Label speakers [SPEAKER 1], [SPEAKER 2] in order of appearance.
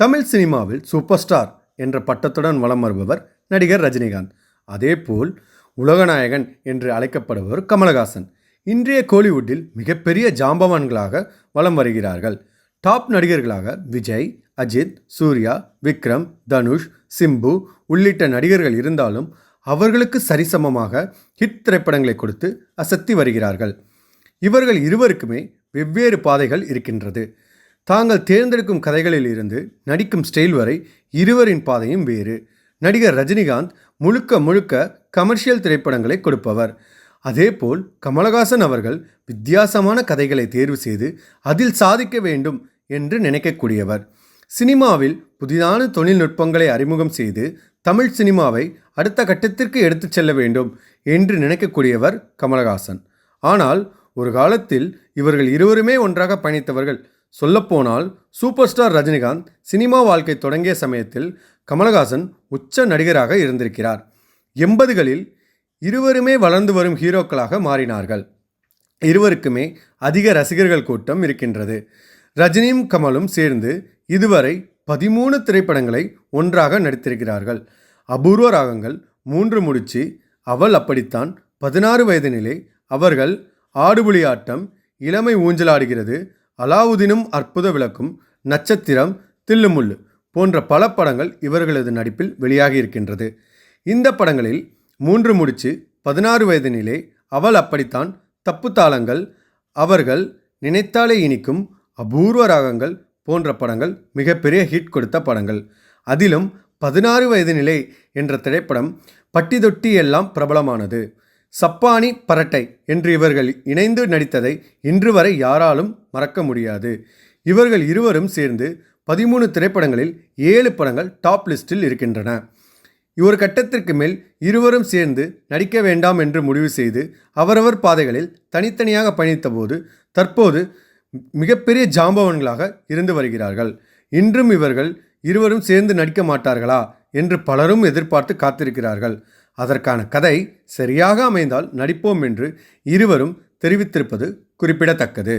[SPEAKER 1] தமிழ் சினிமாவில் super star என்ற பட்டத்துடன் வலம் வருபவர் நடிகர் ரஜினிகாந்த். அதேபோல் உலகநாயகன் என்று அழைக்கப்படுபவர் கமலஹாசன். இன்றைய கோலிவுட்டில் மிகப்பெரிய ஜாம்பவான்களாக வலம் வருகிறார்கள். டாப் நடிகர்களாக விஜய் அஜித் சூர்யா விக்ரம் தனுஷ் சிம்பு உள்ளிட்ட நடிகர்கள் இருந்தாலும் அவர்களுக்கு சரிசமமாக ஹிட் திரைப்படங்களை கொடுத்து அசத்தி வருகிறார்கள். இவர்கள் இருவருக்குமே வெவ்வேறு பாதைகள் இருக்கின்றது. தாங்கள் தேர்ந்தெடுக்கும் கதைகளில் இருந்து நடிக்கும் ஸ்டைல் வரை இருவரின் பாதையும் வேறு. நடிகர் ரஜினிகாந்த் முழுக்க முழுக்க கமர்ஷியல் திரைப்படங்களை கொடுப்பவர். அதேபோல் கமலஹாசன் அவர்கள் வித்தியாசமான கதைகளை தேர்வு செய்து அதில் சாதிக்க வேண்டும் என்று நினைக்கக்கூடியவர். சினிமாவில் புதிதான தொழில்நுட்பங்களை அறிமுகம் செய்து தமிழ் சினிமாவை அடுத்த கட்டத்திற்கு எடுத்துச் செல்ல வேண்டும் என்று நினைக்கக்கூடியவர் கமலஹாசன். ஆனால் ஒரு காலத்தில் இவர்கள் இருவருமே ஒன்றாக பயணித்தவர்கள் சொல்லப்போனால் சூப்பர் ஸ்டார் ரஜினிகாந்த் சினிமா வாழ்க்கை தொடங்கிய சமயத்தில் கமலஹாசன் உச்ச நடிகராக இருந்திருக்கிறார். எண்பதுகளில் இருவருமே வளர்ந்து வரும் ஹீரோக்களாக மாறினார்கள். இருவருக்குமே அதிக ரசிகர்கள் கூட்டம் இருக்கின்றது. ரஜினியும் கமலும் சேர்ந்து இதுவரை பதிமூணு திரைப்படங்களை ஒன்றாக நடித்திருக்கிறார்கள். அபூர்வ ராகங்கள் மூன்று முடிச்சு அவள் அப்படித்தான் பதினாறு வயதினிலே அவர்கள் ஆடுபுலி ஆட்டம் இளமை ஊஞ்சலாடுகிறது அலாவுதீனும் அற்புத விளக்கும் நட்சத்திரம் தில்லுமுள்ளு போன்ற பல படங்கள் இவர்களது நடிப்பில் வெளியாகி இருக்கின்றது இந்த படங்களில் மூன்று முடிச்சு பதினாறு வயதினிலே அவள் அப்படித்தான் தப்பு தாளங்கள் அவர்கள் நினைத்தாலே இனிக்கும் அபூர்வ ராகங்கள் போன்ற படங்கள் மிகப்பெரிய ஹிட் கொடுத்த படங்கள். அதிலும் பதினாறு வயது நிலை என்ற திரைப்படம் பட்டி தொட்டி எல்லாம் பிரபலமானது. சப்பானி பரட்டை என்று இவர்கள் இணைந்து நடித்ததை இன்று வரை யாராலும் மறக்க முடியாது. இவர்கள் இருவரும் சேர்ந்து பதிமூணு திரைப்படங்களில் ஏழு படங்கள் டாப் லிஸ்டில் இருக்கின்றன. ஒரு கட்டத்திற்கு மேல் இருவரும் சேர்ந்து நடிக்க வேண்டாம் என்று முடிவு செய்து அவரவர் பாதைகளில் தனித்தனியாக பயணித்தபோது தற்போது மிகப்பெரிய ஜாம்பவன்களாக இருந்து வருகிறார்கள். இன்றும் இவர்கள் இருவரும் சேர்ந்து நடிக்க மாட்டார்களா என்று பலரும் எதிர்பார்த்து காத்திருக்கிறார்கள். அதற்கான கதை சரியாக அமைந்தால் நடிப்போம் என்று இருவரும் தெரிவித்திருப்பது குறிப்பிடத்தக்கது.